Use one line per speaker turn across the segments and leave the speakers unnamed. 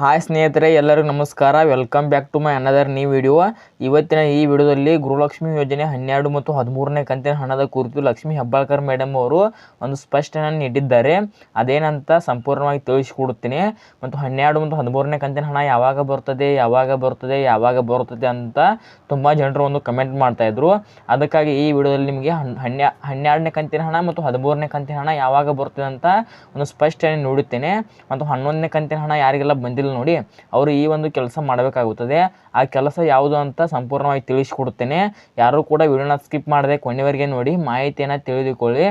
Hi ಸ್ನೇಹಿತರೆ, ಎಲ್ಲರಿಗೂ ನಮಸ್ಕಾರ. Welcome back to my another ನೀ ವಿಡಿಯೋ ಇವತ್ತಿನ ಈ ವಿಡಿಯೋದಲ್ಲಿ ಗೃಹಲಕ್ಷ್ಮಿ ಯೋಜನೆ ಹನ್ನೆರಡು ಮತ್ತು ಹದಿಮೂರನೇ ಕಂತಿನ ಹಣದ ಕುರಿತು ಲಕ್ಷ್ಮಿ ಹೆಬ್ಬಾಳ್ಕರ್ ಮೇಡಮ್ ಅವರು ಒಂದು ಸ್ಪಷ್ಟನೆ ನೀಡಿದ್ದಾರೆ. ಅದೇನಂತ ಸಂಪೂರ್ಣವಾಗಿ ತಿಳಿಸಿಕೊಡುತ್ತೇನೆ. ಮತ್ತು ಹನ್ನೆರಡು ಮತ್ತು ಹದಿಮೂರನೇ ಕಂತಿನ ಹಣ ಯಾವಾಗ ಬರ್ತದೆ ಯಾವಾಗ ಬರ್ತದೆ ಯಾವಾಗ ಬರ್ತದೆ ಅಂತ ತುಂಬ ಜನರು ಒಂದು ಕಮೆಂಟ್ ಮಾಡ್ತಾಯಿದ್ರು ಅದಕ್ಕಾಗಿ ಈ ವಿಡಿಯೋದಲ್ಲಿ ನಿಮಗೆ ಹನ್ ಹನ್ನೆ ಹನ್ನೆರಡನೇ ಕಂತಿನ ಹಣ ಮತ್ತು ಹದಿಮೂರನೇ ಕಂತಿನ ಹಣ ಯಾವಾಗ ಬರ್ತದೆ ಅಂತ ಒಂದು ಸ್ಪಷ್ಟನೆ ನೀಡುತ್ತೇನೆ ಮತ್ತು ಹನ್ನೊಂದನೇ ಕಂತಿನ ಹಣ ಯಾರಿಗೆಲ್ಲ ಬಂದಿಲ್ಲ ನೋಡಿ ಅವರು ಈ ಒಂದು ಕೆಲಸ ಮಾಡಬೇಕಾಗುತ್ತದೆ. ಆ ಕೆಲಸ ಯಾವುದು ಅಂತ ಸಂಪೂರ್ಣವಾಗಿ ತಿಳಿಸಿಕೊಡುತ್ತೇನೆ ಯಾರು ಕೂಡ ವಿಡಿಯೋನ ಸ್ಕಿಪ್ ಮಾಡದೆ ಕೊನೆವರೆಗೆ ನೋಡಿ ಮಾಹಿತಿಯನ್ನು ತಿಳಿದುಕೊಳ್ಳಿ.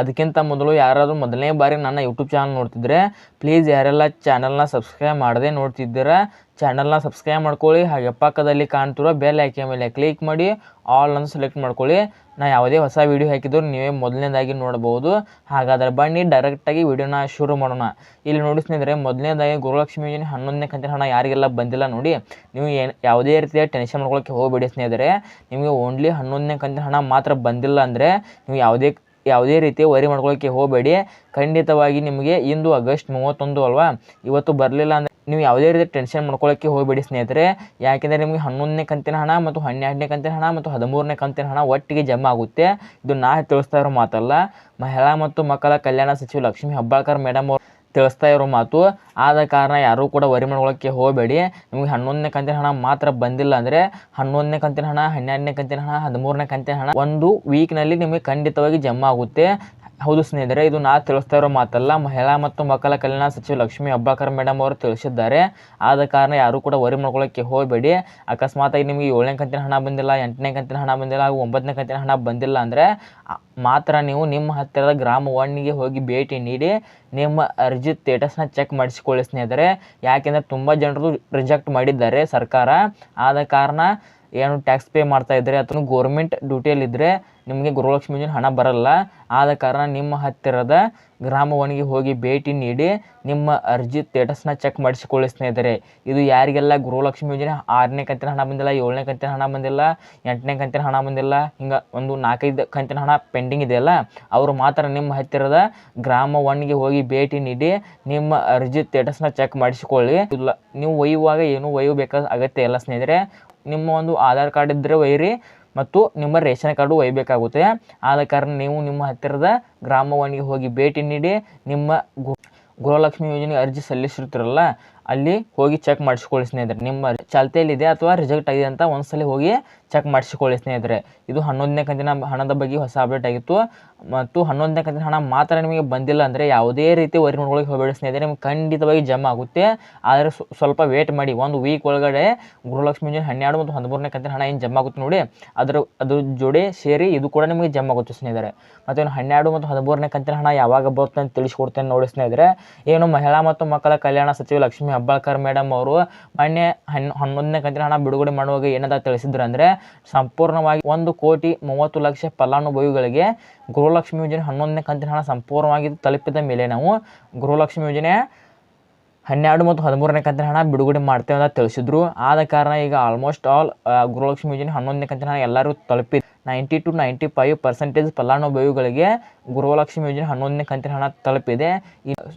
ಅದಕ್ಕಿಂತ ಮೊದಲು ಯಾರಾದರೂ ಮೊದಲನೇ ಬಾರಿ ನನ್ನ ಯೂಟ್ಯೂಬ್ ಚಾನಲ್ ನೋಡ್ತಿದ್ರೆ ಪ್ಲೀಸ್ ಯಾರೆಲ್ಲ ಚಾನಲ್ನ ಸಬ್ಸ್ಕ್ರೈಬ್ ಮಾಡದೆ ನೋಡ್ತಿದ್ದೀರಾ ಚಾನಲ್ನ ಸಬ್ಸ್ಕ್ರೈಬ್ ಮಾಡ್ಕೊಳ್ಳಿ, ಹಾಗೆ ಪಕ್ಕದಲ್ಲಿ ಕಾಣ್ತಿರೋ ಬೆಲ್ ಆಯ್ಕೆ ಮೇಲೆ ಕ್ಲಿಕ್ ಮಾಡಿ ಆಲ್ ಅನ್ನು ಸೆಲೆಕ್ಟ್ ಮಾಡ್ಕೊಳ್ಳಿ. ನಾ ಯಾವುದೇ ಹೊಸ ವೀಡಿಯೋ ಹಾಕಿದ್ರು ನೀವೇ ಮೊದಲನೇದಾಗಿ ನೋಡ್ಬೋದು. ಹಾಗಾದರೆ ಬನ್ನಿ ಡೈರೆಕ್ಟಾಗಿ ವಿಡಿಯೋನ ಶುರು ಮಾಡೋಣ. ಇಲ್ಲಿ ನೋಡಿ ಸ್ನೇಹಿತರೆ, ಮೊದಲನೇದಾಗಿ ಗುರುಲಕ್ಷ್ಮಿ ಯೋಜನೆ ಹನ್ನೊಂದನೇ ಕಂತಿನ ಹಣ ಯಾರಿಗೆಲ್ಲ ಬಂದಿಲ್ಲ ನೋಡಿ, ನೀವು ಏನು, ಯಾವುದೇ ರೀತಿಯ ಟೆನ್ಷನ್ ಮಾಡ್ಕೊಳ್ಳೋಕ್ಕೆ ಹೋಗಬೇಡಿ ಸ್ನೇಹಿತರೆ. ನಿಮಗೆ ಓನ್ಲಿ ಹನ್ನೊಂದನೇ ಕಂತಿನ ಹಣ ಮಾತ್ರ ಬಂದಿಲ್ಲ ಅಂದರೆ, ನೀವು ಯಾವುದೇ ಯಾವುದೇ ರೀತಿ ವರಿ ಮಾಡ್ಕೊಳ್ಳೋಕ್ಕೆ ಹೋಗಬೇಡಿ. ಖಂಡಿತವಾಗಿ ನಿಮಗೆ ಇಂದು ಆಗಸ್ಟ್ ಮೂವತ್ತೊಂದು ಅಲ್ವಾ? ಇವತ್ತು ಬರಲಿಲ್ಲ ಅಂದರೆ ನೀವು ಯಾವುದೇ ರೀತಿ ಟೆನ್ಷನ್ ಮಾಡ್ಕೊಳ್ಳೋಕ್ಕೆ ಹೋಗಬೇಡಿ ಸ್ನೇಹಿತರೆ. ಯಾಕೆಂದರೆ ನಿಮಗೆ ಹನ್ನೊಂದನೇ ಕಂತಿನ ಹಣ ಮತ್ತು ಹನ್ನೆರಡನೇ ಕಂತಿನ ಹಣ ಮತ್ತು ಹದಿಮೂರನೇ ಕಂತಿನ ಹಣ ಒಟ್ಟಿಗೆ ಜಮಾ ಆಗುತ್ತೆ. ಇದು ನಾ ತಿಳಿಸ್ತಾ ಇರೋ ಮಾತಲ್ಲ. ಮಹಿಳಾ ಮತ್ತು ಮಕ್ಕಳ ಕಲ್ಯಾಣ ಸಚಿವ ಲಕ್ಷ್ಮೀ ಹೆಬ್ಬಾಳ್ಕರ್ ಮೇಡಮ್ ಅವರು ತಿಳಿಸ್ತಾ ಇರೋ ಮಾತು. ಆದ ಕಾರಣ ಯಾರೂ ಕೂಡ ವರಿ ಮಾಡ್ಕೊಳ್ಳೋಕ್ಕೆ ಹೋಗಬೇಡಿ. ನಿಮಗೆ ಹನ್ನೊಂದನೇ ಕಂತಿನ ಹಣ ಮಾತ್ರ ಬಂದಿಲ್ಲ ಅಂದರೆ ಹನ್ನೊಂದನೇ ಕಂತಿನ ಹಣ, ಹನ್ನೆರಡನೇ ಕಂತಿನ ಹಣ, ಹದಿಮೂರನೇ ಕಂತಿನ ಹಣ ಒಂದು ವೀಕ್ನಲ್ಲಿ ನಿಮಗೆ ಖಂಡಿತವಾಗಿ ಜಮಾ ಆಗುತ್ತೆ. ಹೌದು ಸ್ನೇಹಿತರೆ, ಇದು ನಾ ತಿಳಿಸ್ತಾ ಇರೋ ಮಾತಲ್ಲ. ಮಹಿಳಾ ಮತ್ತು ಮಕ್ಕಳ ಕಲ್ಯಾಣ ಸಚಿವ ಲಕ್ಷ್ಮೀ ಅಬ್ಬಾಕರ್ ಮೇಡಮ್ ಅವರು ತಿಳಿಸಿದ್ದಾರೆ. ಆದ ಕಾರಣ ಯಾರೂ ಕೂಡ ವರಿ ಮಾಡ್ಕೊಳ್ಳೋಕ್ಕೆ ಹೋಗಬೇಡಿ. ಅಕಸ್ಮಾತಾಗಿ ನಿಮಗೆ ಏಳನೇ ಕಂತಿನ ಹಣ ಬಂದಿಲ್ಲ, ಎಂಟನೇ ಕಂತಿನ ಹಣ ಬಂದಿಲ್ಲ, ಹಾಗೂ ಒಂಬತ್ತನೇ ಕಂತಿನ ಹಣ ಬಂದಿಲ್ಲ ಅಂದರೆ ಮಾತ್ರ ನೀವು ನಿಮ್ಮ ಹತ್ತಿರದ ಗ್ರಾಮ ಒನ್ನಿಗೆ ಹೋಗಿ ಭೇಟಿ ನೀಡಿ, ನಿಮ್ಮ ಅರ್ಜಿ ಸ್ಟೇಟಸ್ನ ಚೆಕ್ ಮಾಡಿಸಿಕೊಳ್ಳಿ ಸ್ನೇಹಿತರೆ. ಯಾಕೆಂದರೆ ತುಂಬ ಜನರು ರಿಜೆಕ್ಟ್ ಮಾಡಿದ್ದಾರೆ ಸರ್ಕಾರ. ಆದ ಕಾರಣ ಏನು ಟ್ಯಾಕ್ಸ್ ಪೇ ಮಾಡ್ತಾ ಇದ್ದರೆ ಅಥವಾ ಗೋರ್ಮೆಂಟ್ ಡ್ಯೂಟಿಯಲ್ಲಿದ್ದರೆ ನಿಮಗೆ ಗೃಹಲಕ್ಷ್ಮಿ ಯೋಜನೆ ಹಣ ಬರಲ್ಲ. ಆದ ಕಾರಣ ನಿಮ್ಮ ಹತ್ತಿರದ ಗ್ರಾಮ ಒಣಗಿ ಹೋಗಿ ಭೇಟಿ ನೀಡಿ ನಿಮ್ಮ ಅರ್ಜಿ ಸ್ಟೇಟಸ್ನ ಚೆಕ್ ಮಾಡಿಸಿಕೊಳ್ಳಿ ಸ್ನೇಹಿತರೆ. ಇದು ಯಾರಿಗೆಲ್ಲ ಗೃಹಲಕ್ಷ್ಮಿ ಯೋಜನೆ ಆರನೇ ಕಂತಿನ ಹಣ ಬಂದಿಲ್ಲ, ಏಳನೇ ಕಂತಿನ ಹಣ ಬಂದಿಲ್ಲ, ಎಂಟನೇ ಕಂತಿನ ಹಣ ಬಂದಿಲ್ಲ, ಹಿಂಗೆ ಒಂದು ನಾಲ್ಕೈದು ಕಂತಿನ ಹಣ ಪೆಂಡಿಂಗ್ ಇದೆಯಲ್ಲ ಅವರು ಮಾತ್ರ ನಿಮ್ಮ ಹತ್ತಿರದ ಗ್ರಾಮ ಒನ್ಗೆ ಹೋಗಿ ಭೇಟಿ ನೀಡಿ ನಿಮ್ಮ ಅರ್ಜಿ ಸ್ಟೇಟಸ್ನ ಚೆಕ್ ಮಾಡಿಸಿಕೊಳ್ಳಿ. ಇಲ್ಲ, ನೀವು ಒಯ್ಯುವಾಗ ಏನು ಒಯ್ಯಬೇಕಾದ ಅಗತ್ಯ ಇಲ್ಲ ಸ್ನೇಹಿತರೆ. ನಿಮ್ಮ ಒಂದು ಆಧಾರ್ ಕಾರ್ಡ್ ಇದ್ದರೆ ಒಯ್ಯಿರಿ ಮತ್ತು ನಿಮ್ಮ ರೇಷನ್ ಕಾರ್ಡು ಒಯ್ಯಬೇಕಾಗುತ್ತೆ ಆದ ಕಾರಣ ನೀವು ನಿಮ್ಮ ಹತ್ತಿರದ ಗ್ರಾಮ ಒನ್ಗೆ ಹೋಗಿ ಭೇಟಿ ನೀಡಿ ನಿಮ್ಮ ಗೃಹಲಕ್ಷ್ಮಿ ಯೋಜನೆ ಅರ್ಜಿ ಸಲ್ಲಿಸಿರ್ತೀರಲ್ಲ ಅಲ್ಲಿ ಹೋಗಿ ಚೆಕ್ ಮಾಡಿಸ್ಕೊಳ್ಳಿ ಸ್ನೇಹಿತರೆ. ನಿಮ್ಮ ಚಾಲ್ತಿಯಲ್ಲಿದೆ ಅಥವಾ ರಿಜೆಕ್ಟ್ ಆಗಿದೆ ಅಂತ ಒಂದ್ಸಲ ಹೋಗಿ ಚೆಕ್ ಮಾಡಿಸ್ಕೊಳ್ಳಿ ಸ್ನೇಹಿತರೆ. ಇದು ಹನ್ನೊಂದನೇ ಕಂತಿನ ಹಣದ ಬಗ್ಗೆ ಹೊಸ ಅಪ್ಡೇಟ್ ಆಗಿತ್ತು. ಮತ್ತು ಹನ್ನೊಂದನೇ ಕಂತಿನ ಹಣ ಮಾತ್ರ ನಿಮಗೆ ಬಂದಿಲ್ಲ ಅಂದರೆ ಯಾವುದೇ ರೀತಿ ವರಿ ನೋಡ್ಕೊಳಕ್ಕೆ ಹೋಗಬೇಡಿ ಸ್ನೇಹಿತರೆ. ನಿಮ್ಗೆ ಖಂಡಿತವಾಗಿ ಜಮಾ ಆಗುತ್ತೆ. ಆದರೆ ಸ್ವಲ್ಪ ವೇಟ್ ಮಾಡಿ. ಒಂದು ವೀಕ್ ಒಳಗಡೆ ಗೃಹಲಕ್ಷ್ಮಿ ಹನ್ನೆರಡು ಮತ್ತು ಹದಿಮೂರನೇ ಕಂತಿನ ಹಣ ಏನು ಜಮಾ ಆಗುತ್ತೆ ನೋಡಿ, ಅದರ ಅದು ಜೋಡಿ ಸೇರಿ ಇದು ಕೂಡ ನಿಮಗೆ ಜಮಾ ಆಗುತ್ತೆ ಸ್ನೇಹಿತರೆ. ಮತ್ತು ಇನ್ನು ಹನ್ನೆರಡು ಮತ್ತು ಹದಿಮೂರನೇ ಕಂತಿನ ಹಣ ಯಾವಾಗ ಬರುತ್ತೆ ಅಂತ ತಿಳಿಸ್ಕೊಡ್ತೇನೆ ನೋಡಿ ಸ್ನೇಹಿತರೆ. ಏನು ಮಹಿಳಾ ಮತ್ತು ಮಕ್ಕಳ ಕಲ್ಯಾಣ ಸಚಿವ ಲಕ್ಷ್ಮೀ ಹೆಬ್ಬಾಳ್ಕರ್ ಮೇಡಮ್ ಅವರು ಮೊನ್ನೆ ಹನ್ ಹನ್ನೊಂದನೇ ಕಂತಿನ ಹಣ ಬಿಡುಗಡೆ ಮಾಡುವಾಗ ಏನದ ತಿಳಿಸಿದ್ರು ಅಂದರೆ ಸಂಪೂರ್ಣವಾಗಿ ಒಂದು ಕೋಟಿ ಮೂವತ್ತು ಲಕ್ಷ ಫಲಾನುಭವಿಗಳಿಗೆ ಗೃಹಲಕ್ಷ್ಮಿ ಯೋಜನೆ ಹನ್ನೊಂದನೇ ಕಂತಿನ ಹಣ ಸಂಪೂರ್ಣವಾಗಿ ತಲುಪಿದ ಮೇಲೆ ನಾವು ಗೃಹಲಕ್ಷ್ಮಿ ಯೋಜನೆ ಹನ್ನೆರಡು ಮತ್ತು ಹದಿಮೂರನೇ ಕಂತಿನ ಹಣ ಬಿಡುಗಡೆ ಮಾಡ್ತೇವೆ ಅಂತ ತಿಳಿಸಿದ್ರು. ಆದ ಕಾರಣ ಈಗ ಆಲ್ಮೋಸ್ಟ್ ಆಲ್ ಗೃಹಲಕ್ಷ್ಮಿ ಯೋಜನೆ ಹನ್ನೊಂದನೇ ಕಂತಿನ ಹಣ ಎಲ್ಲರೂ ತಲುಪಿ ninety two ninety five percentage ಫಲಾನುಭವಿಗಳಿಗೆ ಗೃಹಲಕ್ಷ್ಮಿ ಯೋಜನೆ ಹನ್ನೊಂದನೇ ಕಂತಿನ ಹಣ ತಲುಪಿದೆ.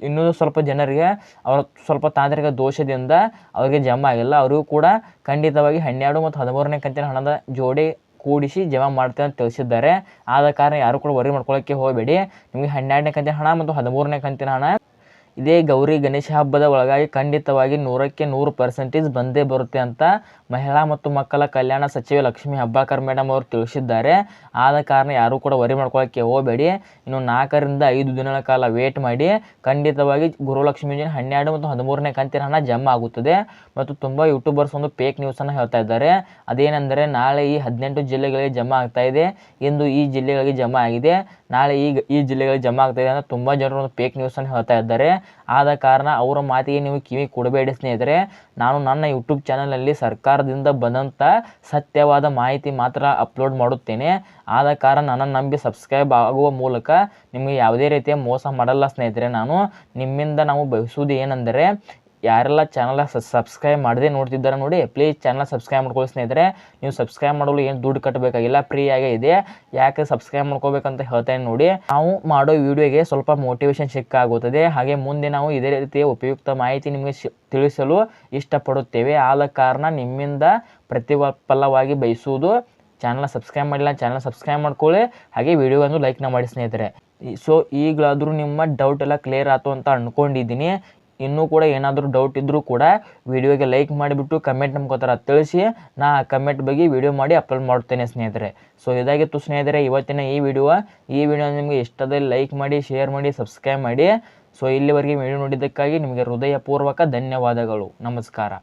ಇನ್ನೂ ಸ್ವಲ್ಪ ಜನರಿಗೆ ಅವರ ಸ್ವಲ್ಪ ತಾಂತ್ರಿಕ ದೋಷದಿಂದ ಅವರಿಗೆ ಜಮಾ ಆಗಿಲ್ಲ. ಅವರಿಗೂ ಕೂಡ ಖಂಡಿತವಾಗಿ ಹನ್ನೆರಡು ಮತ್ತು ಹದಿಮೂರನೇ ಕಂತಿನ ಹಣದ ಜೋಡಿ ಕೂಡಿಸಿ ಜಮಾ ಮಾಡ್ತೇವೆ ಅಂತ ತಿಳಿಸಿದ್ದಾರೆ. ಆದ ಕಾರಣ ಯಾರು ಕೂಡ ವರಿ ಮಾಡ್ಕೊಳ್ಳೋಕ್ಕೆ ಹೋಗಬೇಡಿ. ನಿಮಗೆ ಹನ್ನೆರಡನೇ ಕಂತಿನ ಹಣ ಮತ್ತು ಹದಿಮೂರನೇ ಕಂತಿನ ಹಣ ಇದೇ ಗೌರಿ ಗಣೇಶ ಹಬ್ಬದ ಒಳಗಾಗಿ ಖಂಡಿತವಾಗಿ ನೂರಕ್ಕೆ ನೂರು ಪರ್ಸೆಂಟೇಜ್ ಬಂದೇ ಬರುತ್ತೆ ಅಂತ ಮಹಿಳಾ ಮತ್ತು ಮಕ್ಕಳ ಕಲ್ಯಾಣ ಸಚಿವೆ ಲಕ್ಷ್ಮಿ ಹಬ್ಬಾಕರ್ ಮೇಡಮ್ ಅವರು ತಿಳಿಸಿದ್ದಾರೆ. ಆದ ಕಾರಣ ಯಾರೂ ಕೂಡ ವರಿ ಮಾಡ್ಕೊಳ್ಳೋಕ್ಕೆ ಹೋಗಬೇಡಿ. ಇನ್ನು ನಾಲ್ಕರಿಂದ ಐದು ದಿನಗಳ ಕಾಲ ವೇಟ್ ಮಾಡಿ. ಖಂಡಿತವಾಗಿ ಗುರುಲಕ್ಷ್ಮೀಜಿನ ಹನ್ನೆರಡು ಮತ್ತು ಹದಿಮೂರನೇ ಕಂತಿನ ಹಣ ಜಮಾ ಆಗುತ್ತದೆ. ಮತ್ತು ತುಂಬ ಯೂಟ್ಯೂಬರ್ಸ್ ಒಂದು ಫೇಕ್ ನ್ಯೂಸನ್ನು ಹೇಳ್ತಾ ಇದ್ದಾರೆ. ಅದೇನೆಂದರೆ ನಾಳೆ ಈ ಹದಿನೆಂಟು ಜಿಲ್ಲೆಗಳಿಗೆ ಜಮಾ ಆಗ್ತಾ ಇದೆ. ಇಂದು ಈ ಜಿಲ್ಲೆಗಳಿಗೆ ಜಮಾ ಆಗಿದೆ. ನಾಳೆ ಈಗ ಈ ಜಿಲ್ಲೆಗಳಿಗೆ ಜಮಾ ಆಗ್ತಾ ಇದೆ ಅಂತ ತುಂಬ ಜನರು ಒಂದು ಫೇಕ್ ನ್ಯೂಸನ್ನು ಹೇಳ್ತಾ ಇದ್ದಾರೆ. ಆದ ಕಾರಣ ಅವರ ಮಾತಿಗೆ ನೀವು ಕಿವಿ ಕೊಡಬೇಡಿ ಸ್ನೇಹಿತರೆ. ನಾನು ನನ್ನ ಯೂಟ್ಯೂಬ್ ಚಾನಲಲ್ಲಿ ಸರ್ಕಾರದಿಂದ ಬಂದಂಥ ಸತ್ಯವಾದ ಮಾಹಿತಿ ಮಾತ್ರ ಅಪ್ಲೋಡ್ ಮಾಡುತ್ತೇನೆ. ಆದ ಕಾರಣ ನನ್ನನ್ನು ನಂಬಿ ಸಬ್ಸ್ಕ್ರೈಬ್ ಆಗುವ ಮೂಲಕ ನಿಮಗೆ ಯಾವುದೇ ರೀತಿಯ ಮೋಸ ಮಾಡಲ್ಲ ಸ್ನೇಹಿತರೆ ನಾನು. ನಿಮ್ಮಿಂದ ನಾವು ಬಯಸುವುದು ಏನೆಂದರೆ ಯಾರೆಲ್ಲ ಚಾನಲ್ ಸಬ್ಸ್ಕ್ರೈಬ್ ಮಾಡದೆ ನೋಡ್ತಿದ್ದಾರೆ ನೋಡಿ ಪ್ಲೀಸ್ ಚಾನಲ್ ಸಬ್ಸ್ಕ್ರೈಬ್ ಮಾಡ್ಕೊಳ್ಳಿ ಸ್ನೇಹಿತರೆ. ನೀವು ಸಬ್ಸ್ಕ್ರೈಬ್ ಮಾಡಲು ಏನು ದುಡ್ಡು ಕಟ್ಟಬೇಕಾಗಿಲ್ಲ ಫ್ರೀ ಆಗೇ ಇದೆ. ಯಾಕೆ ಸಬ್ಸ್ಕ್ರೈಬ್ ಮಾಡ್ಕೋಬೇಕಂತ ಹೇಳ್ತೇನೆ ನೋಡಿ. ನಾವು ಮಾಡೋ ವಿಡಿಯೋಗೆ ಸ್ವಲ್ಪ ಮೋಟಿವೇಶನ್ ಸಿಕ್ಕಾಗುತ್ತದೆ. ಹಾಗೆ ಮುಂದೆ ನಾವು ಇದೇ ರೀತಿಯ ಉಪಯುಕ್ತ ಮಾಹಿತಿ ನಿಮಗೆ ತಿಳಿಸಲು ಇಷ್ಟಪಡುತ್ತೇವೆ. ಆದ ಕಾರಣ ನಿಮ್ಮಿಂದ ಪ್ರತಿಫಲವಾಗಿ ಬಯಸುವುದು ಚಾನಲ್ ಸಬ್ಸ್ಕ್ರೈಬ್ ಮಾಡಿಲ್ಲ ಚಾನಲ್ ಸಬ್ಸ್ಕ್ರೈಬ್ ಮಾಡ್ಕೊಳ್ಳಿ. ಹಾಗೆ ವಿಡಿಯೋವನ್ನು ಲೈಕ್ನ ಮಾಡಿ ಸ್ನೇಹಿತರೆ. ಸೊ ಈಗಲಾದರೂ ನಿಮ್ಮ ಡೌಟ್ ಎಲ್ಲ ಕ್ಲಿಯರ್ ಆಯ್ತು ಅಂತ ಅಂದ್ಕೊಂಡಿದ್ದೀನಿ ಇನ್ನೂ ಕೂಡ ಏನಾದರೂ ಡೌಟ್ ಇದ್ದರೂ ಕೂಡ ವಿಡಿಯೋಗೆ ಲೈಕ್ ಮಾಡಿಬಿಟ್ಟು ಕಮೆಂಟ್ ನಮ್ಗೋತರ ತಿಳಿಸಿ, ನಾ ಆ ಕಮೆಂಟ್ ಬಗ್ಗೆ ವಿಡಿಯೋ ಮಾಡಿ ಅಪ್ಲೋಡ್ ಮಾಡ್ತೇನೆ ಸ್ನೇಹಿತರೆ. ಸೊ ಇದಾಗಿತ್ತು ಸ್ನೇಹಿತರೆ, ಇವತ್ತಿನ ಈ ವಿಡಿಯೋ ಈ ವಿಡಿಯೋ ನಿಮಗೆ ಇಷ್ಟದಲ್ಲಿ ಲೈಕ್ ಮಾಡಿ ಶೇರ್ ಮಾಡಿ ಸಬ್ಸ್ಕ್ರೈಬ್ ಮಾಡಿ. ಸೊ ಇಲ್ಲಿವರೆಗೆ ವಿಡಿಯೋ ನೋಡಿದ್ದಕ್ಕಾಗಿ ನಿಮಗೆ ಹೃದಯಪೂರ್ವಕ ಧನ್ಯವಾದಗಳು. ನಮಸ್ಕಾರ.